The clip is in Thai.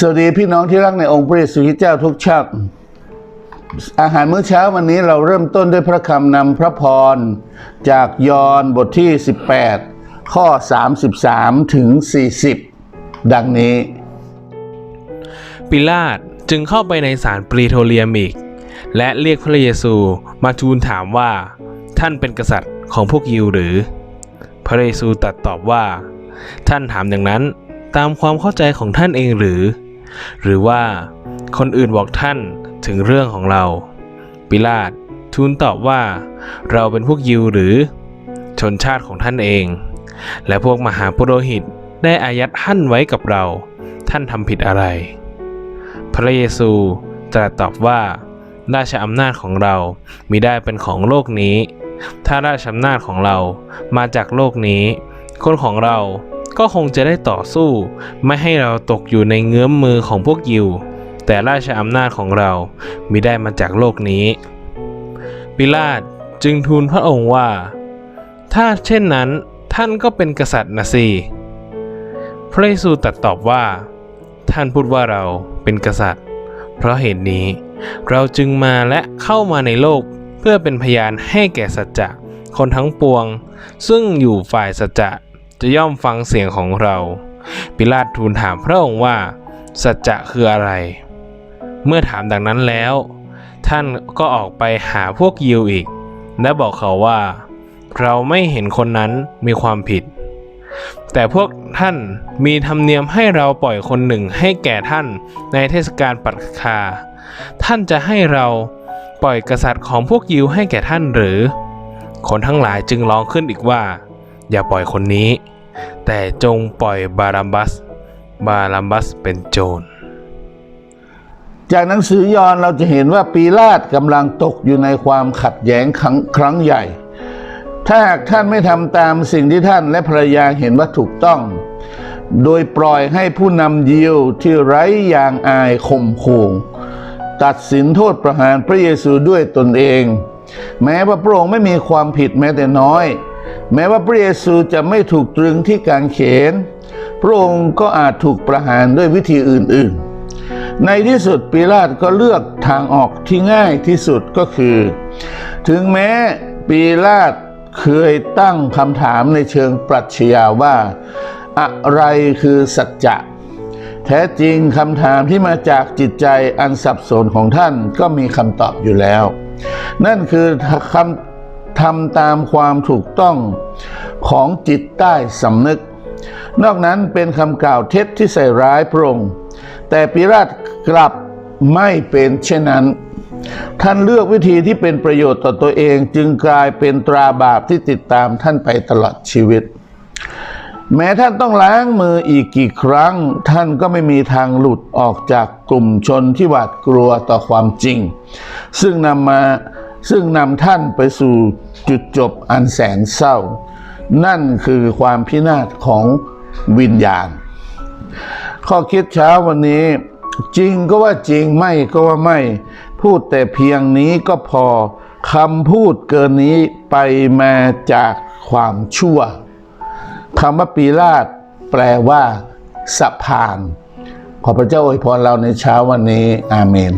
สวัสดีพี่น้องที่รักในองค์พระเยซูคริสต์เจ้าทุกชาติอาหารมื้อเช้าวันนี้เราเริ่มต้นด้วยพระคำนำพระพร จากยอห์นบทที่ 18 ข้อ 33 ถึง 40 ดังนี้ ปิลาตจึงเข้าไปในศาลปรีโทเรียมอีก และเรียกพระเยซูมาทูลถามว่า ท่านเป็นกษัตริย์ของพวกยิวหรือ พระเยซูตรัสตอบว่า ท่านถามอย่างนั้นตามความเข้าใจของท่านเองหรือ หรือว่าคนอื่นบอกท่านถึงเรื่องของเรา ปิลาตทูลตอบว่า เราเป็นพวกยิวหรือชนชาติของท่านเอง และพวกมหาปุโรหิตได้อายัดท่านไว้กับเรา ท่านทำผิดอะไร พระเยซูตรัสตอบว่าราชอำนาจของเรามิได้เป็นของโลกนี้ ถ้าราชอำนาจของเรามาจากโลกนี้ คนของเรา ก็คงจะได้ต่อสู้ ไม่ให้เราตกอยู่ในเงื้อมมือของพวกยิว แต่ราชอำนาจของเรามิได้มาจากโลกนี้ ปิลาตจึงทูลพระองค์ว่า ถ้าเช่นนั้นท่านก็เป็นกษัตริย์นะสิพระเยซูตรัสตอบว่า ท่านพูดว่าเราเป็นกษัตริย์ เพราะเหตุนี้ เราจึงมาและเข้ามาในโลกเพื่อเป็นพยานให้แก่สัจจะคนทั้งปวง ซึ่งอยู่ฝ่ายสัจจะ จะย่อมฟังเสียงของเรา ปิลาตทูลถามพระองค์ว่า สัจจะคืออะไร เมื่อถามดังนั้นแล้ว ท่านก็ออกไปหาพวกยิวอีก และบอกเขาว่า เราไม่เห็นคนนั้นมีความผิด แต่พวกท่านมีธรรมเนียมให้เราปล่อยคนหนึ่งให้แก่ท่านในเทศกาลปัสคาท่านจะให้เราปล่อยกษัตริย์ของพวกยิวให้แก่ท่านหรือ คนทั้งหลายจึงร้องขึ้นอีกว่า อย่าปล่อยคนนี้ แต่จงปล่อยบารัมบัส บารัมบัสเป็นโจร จากหนังสือยอห์นเราจะเห็นว่าปีลาตกำลังตกอยู่ในความขัดแย้งครั้งครั้งใหญ่ ถ้าหากท่านไม่ทำตามสิ่งที่ท่านและภรรยาเห็นว่าถูกต้อง โดยปล่อยให้ผู้นำยิวที่ไร้ยางอายข่มขู่ตัดสินโทษประหารพระเยซูด้วยตนเอง แม้ว่าพระองค์ไม่มีความผิดแม้แต่น้อย แม้ว่าพระเยซูจะไม่ถูกตรึงที่กางเขน พระองค์ก็อาจถูกประหารด้วยวิธีอื่น ๆ ในที่สุดปิลาตก็เลือกทางออกที่ง่ายที่สุดก็คือ ถึงแม้ปิลาตเคยตั้งคำถามในเชิงปรัชญาว่า อะไรคือสัจจะแท้จริงคำถามที่มาจากจิตใจอันสับสนของท่านก็มีคำตอบอยู่แล้ว นั่นคือคำ ทำตามความถูกต้องของจิตใต้สำนึก นอกนั้นเป็นคำกล่าวเท็จที่ใส่ร้ายพระองค์แต่ปิราตกลับไม่เป็นเช่นนั้น ท่านเลือกวิธีที่เป็นประโยชน์ต่อตัวเองจึงกลายเป็นตราบาปที่ติดตามท่านไปตลอดชีวิต แม้ท่านต้องล้างมืออีกกี่ครั้ง ท่านก็ไม่มีทางหลุดออกจากกลุ่มชนที่หวาดกลัวต่อความจริง ซึ่งนำมา ซึ่งนำท่านไปสู่จุดจบอันแสนเศร้า นั่นคือความพินาศของวิญญาณ ข้อคิดเช้าวันนี้ จริงก็ว่าจริงไม่ก็ว่าไม่ พูดแต่เพียงนี้ก็พอคำพูดเกินนี้ไปมาจากความชั่วคำว่าปีลาตแปลว่าสะพาน ขอพระเจ้าอวยพรเราในเช้าวันนี้ อาเมน